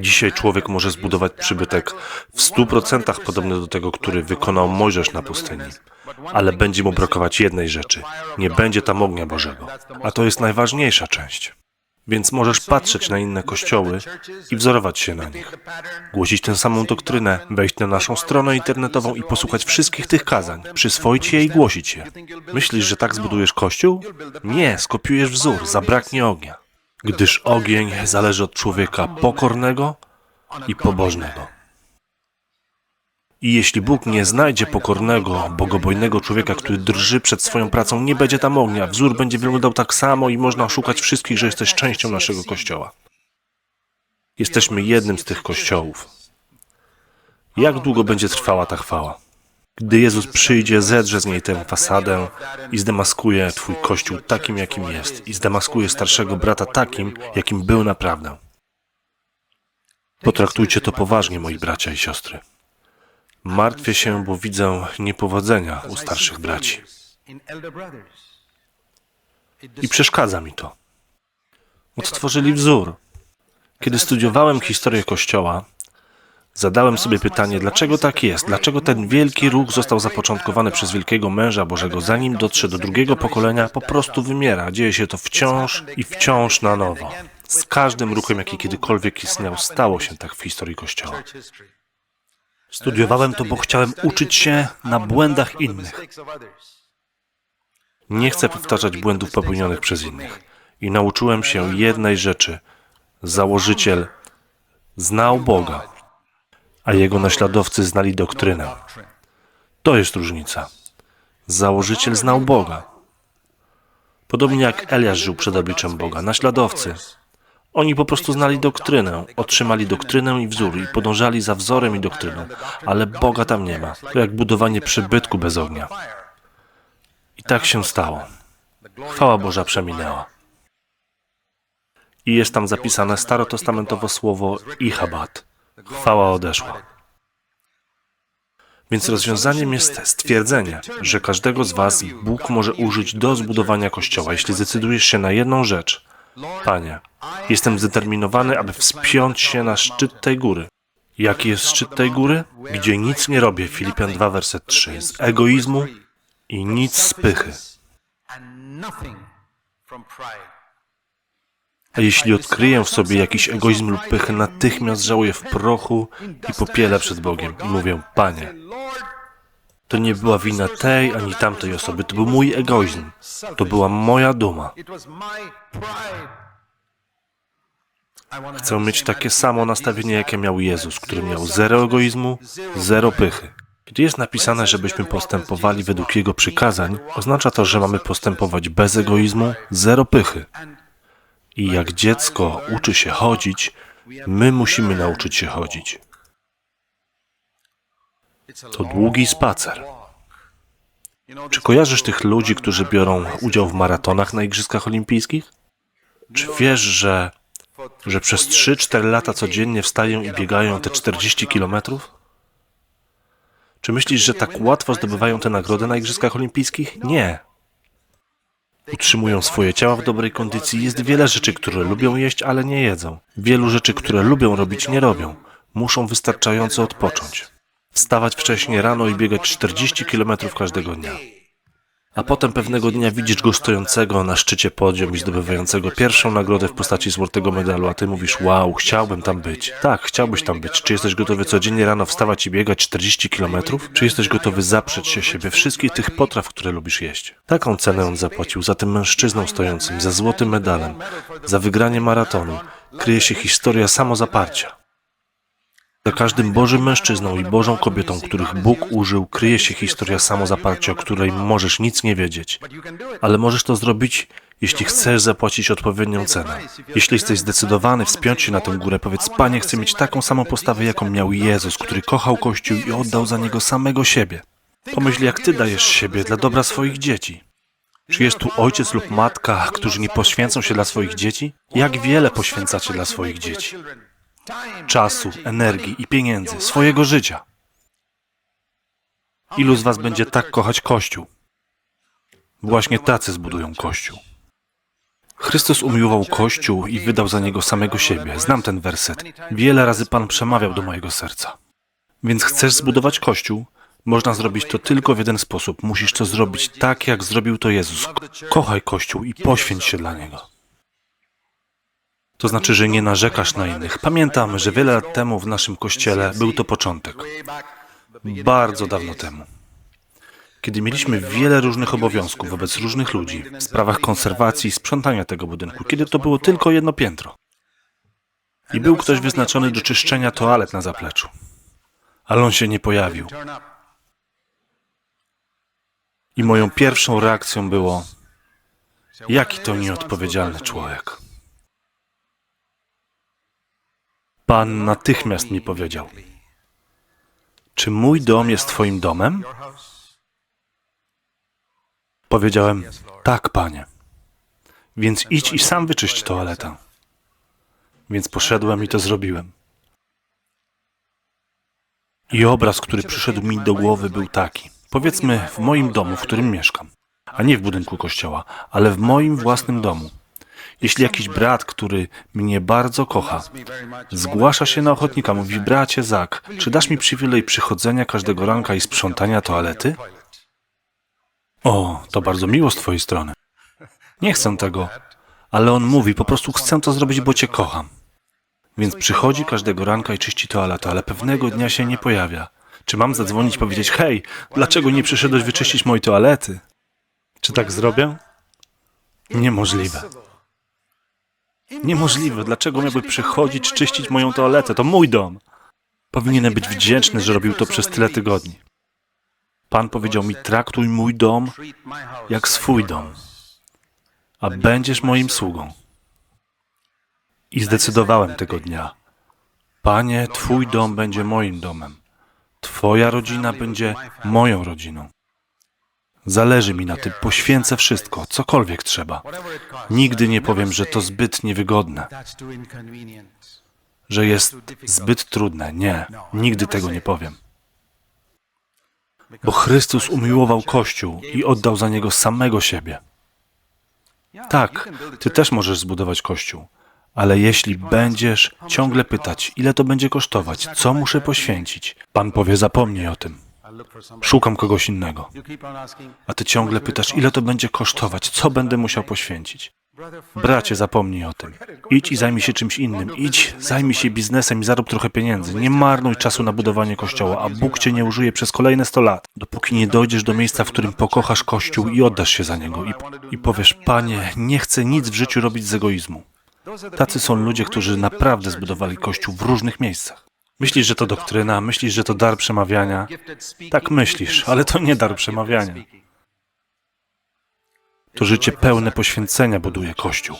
Dzisiaj człowiek może zbudować przybytek w stu procentach podobny do tego, który wykonał Mojżesz na pustyni. Ale będzie mu brakować jednej rzeczy. Nie będzie tam ognia Bożego. A to jest najważniejsza część. Więc możesz patrzeć na inne kościoły i wzorować się na nich. Głosić tę samą doktrynę, wejść na naszą stronę internetową i posłuchać wszystkich tych kazań, przyswoić je i głosić je. Myślisz, że tak zbudujesz kościół? Nie, skopiujesz wzór, zabraknie ognia. Gdyż ogień zależy od człowieka pokornego i pobożnego. I jeśli Bóg nie znajdzie pokornego, bogobojnego człowieka, który drży przed swoją pracą, nie będzie tam ognia. Wzór będzie wyglądał tak samo i można oszukać wszystkich, że jesteś częścią naszego kościoła. Jesteśmy jednym z tych kościołów. Jak długo będzie trwała ta chwała? Gdy Jezus przyjdzie, zedrze z niej tę fasadę i zdemaskuje Twój kościół takim, jakim jest, i zdemaskuje starszego brata takim, jakim był naprawdę. Potraktujcie to poważnie, moi bracia i siostry. Martwię się, bo widzę niepowodzenia u starszych braci i przeszkadza mi to. Odtworzyli wzór. Kiedy studiowałem historię Kościoła, zadałem sobie pytanie, dlaczego tak jest? Dlaczego ten wielki ruch został zapoczątkowany przez wielkiego męża Bożego, zanim dotrze do drugiego pokolenia, po prostu wymiera. Dzieje się to wciąż i wciąż na nowo. Z każdym ruchem, jaki kiedykolwiek istniał, stało się tak w historii Kościoła. Studiowałem to, bo chciałem uczyć się na błędach innych. Nie chcę powtarzać błędów popełnionych przez innych. I nauczyłem się jednej rzeczy. Założyciel znał Boga, a jego naśladowcy znali doktrynę. To jest różnica. Założyciel znał Boga. Podobnie jak Eliasz żył przed obliczem Boga. Naśladowcy. Oni po prostu znali doktrynę, otrzymali doktrynę i wzór i podążali za wzorem i doktryną, ale Boga tam nie ma. To jak budowanie przybytku bez ognia. I tak się stało. Chwała Boża przeminęła. I jest tam zapisane starotestamentowo słowo Ichabat. Chwała odeszła. Więc rozwiązaniem jest stwierdzenie, że każdego z Was Bóg może użyć do zbudowania kościoła, jeśli zdecydujesz się na jedną rzecz. Panie, jestem zdeterminowany, aby wspiąć się na szczyt tej góry. Jaki jest szczyt tej góry? Gdzie nic nie robię, Filipian 2, werset 3, z egoizmu i nic z pychy. A jeśli odkryję w sobie jakiś egoizm lub pychę, natychmiast żałuję w prochu i popiele przed Bogiem i mówię, Panie, to nie była wina tej ani tamtej osoby, to był mój egoizm, to była moja duma. Chcę mieć takie samo nastawienie, jakie miał Jezus, który miał zero egoizmu, zero pychy. Gdy jest napisane, żebyśmy postępowali według Jego przykazań, oznacza to, że mamy postępować bez egoizmu, zero pychy. I jak dziecko uczy się chodzić, my musimy nauczyć się chodzić. To długi spacer. Czy kojarzysz tych ludzi, którzy biorą udział w maratonach na Igrzyskach Olimpijskich? Czy wiesz, że, że przez 3-4 lata codziennie wstają i biegają te 40 kilometrów? Czy myślisz, że tak łatwo zdobywają tę nagrodę na Igrzyskach Olimpijskich? Nie. Utrzymują swoje ciała w dobrej kondycji. Jest wiele rzeczy, które lubią jeść, ale nie jedzą. Wielu rzeczy, które lubią robić, nie robią. Muszą wystarczająco odpocząć. Wstawać wcześnie rano i biegać 40 km każdego dnia. A potem pewnego dnia widzisz go stojącego na szczycie podium i zdobywającego pierwszą nagrodę w postaci złotego medalu, a ty mówisz, wow, chciałbym tam być. Tak, chciałbyś tam być. Czy jesteś gotowy codziennie rano wstawać i biegać 40 km? Czy jesteś gotowy zaprzeć się siebie wszystkich tych potraw, które lubisz jeść? Taką cenę on zapłacił za tym mężczyzną stojącym, za złotym medalem, za wygranie maratonu. Kryje się historia samozaparcia. Za każdym Bożym mężczyzną i Bożą kobietą, których Bóg użył, kryje się historia samozaparcia, o której możesz nic nie wiedzieć. Ale możesz to zrobić, jeśli chcesz zapłacić odpowiednią cenę. Jeśli jesteś zdecydowany wspiąć się na tę górę, powiedz, Panie, chcę mieć taką samą postawę, jaką miał Jezus, który kochał Kościół i oddał za niego samego siebie. Pomyśl, jak Ty dajesz siebie dla dobra swoich dzieci. Czy jest tu ojciec lub matka, którzy nie poświęcą się dla swoich dzieci? Jak wiele poświęcacie dla swoich dzieci? Czasu, energii i pieniędzy, swojego życia. Ilu z Was będzie tak kochać Kościół? Właśnie tacy zbudują Kościół. Chrystus umiłował Kościół i wydał za niego samego siebie. Znam ten werset. Wiele razy Pan przemawiał do mojego serca. Więc chcesz zbudować Kościół? Można zrobić to tylko w jeden sposób. Musisz to zrobić tak, jak zrobił to Jezus. Kochaj Kościół i poświęć się dla niego. To znaczy, że nie narzekasz na innych. Pamiętam, że wiele lat temu w naszym kościele był to początek. Bardzo dawno temu. Kiedy mieliśmy wiele różnych obowiązków wobec różnych ludzi w sprawach konserwacji i sprzątania tego budynku, kiedy to było tylko jedno piętro. I był ktoś wyznaczony do czyszczenia toalet na zapleczu. Ale on się nie pojawił. I moją pierwszą reakcją było: jaki to nieodpowiedzialny człowiek. Pan natychmiast mi powiedział: Czy mój dom jest Twoim domem? Powiedziałem: Tak, panie. Więc idź i sam wyczyść toaletę. Więc poszedłem i to zrobiłem. I obraz, który przyszedł mi do głowy, był taki. Powiedzmy, w moim domu, w którym mieszkam, a nie w budynku kościoła, ale w moim własnym domu. Jeśli jakiś brat, który mnie bardzo kocha, zgłasza się na ochotnika, mówi: Bracie Zak, czy dasz mi przywilej przychodzenia każdego ranka i sprzątania toalety? O, to bardzo miło z Twojej strony. Nie chcę tego, ale on mówi: Po prostu chcę to zrobić, bo Cię kocham. Więc przychodzi każdego ranka i czyści toaletę, ale pewnego dnia się nie pojawia. Czy mam zadzwonić i powiedzieć: Hej, dlaczego nie przyszedłeś wyczyścić mojej toalety? Czy tak zrobię? Niemożliwe. Niemożliwe. Dlaczego miałby przychodzić, czyścić moją toaletę? To mój dom. Powinienem być wdzięczny, że robił to przez tyle tygodni. Pan powiedział mi: Traktuj mój dom jak swój dom, a będziesz moim sługą. I zdecydowałem tego dnia: Panie, Twój dom będzie moim domem. Twoja rodzina będzie moją rodziną. Zależy mi na tym, poświęcę wszystko, cokolwiek trzeba. Nigdy nie powiem, że to zbyt niewygodne, że jest zbyt trudne. Nie, nigdy tego nie powiem. Bo Chrystus umiłował Kościół i oddał za niego samego siebie. Tak, ty też możesz zbudować Kościół, ale jeśli będziesz ciągle pytać, ile to będzie kosztować, co muszę poświęcić, Pan powie: zapomnij o tym. Szukam kogoś innego. A ty ciągle pytasz, ile to będzie kosztować, co będę musiał poświęcić. Bracie, zapomnij o tym. Idź i zajmij się czymś innym. Idź, zajmij się biznesem i zarób trochę pieniędzy. Nie marnuj czasu na budowanie kościoła, a Bóg cię nie użyje przez kolejne 100 lat, dopóki nie dojdziesz do miejsca, w którym pokochasz kościół i oddasz się za niego. I, i powiesz, panie, nie chcę nic w życiu robić z egoizmu. Tacy są ludzie, którzy naprawdę zbudowali kościół w różnych miejscach. Myślisz, że to doktryna, myślisz, że to dar przemawiania. Tak myślisz, ale to nie dar przemawiania. To życie pełne poświęcenia buduje Kościół.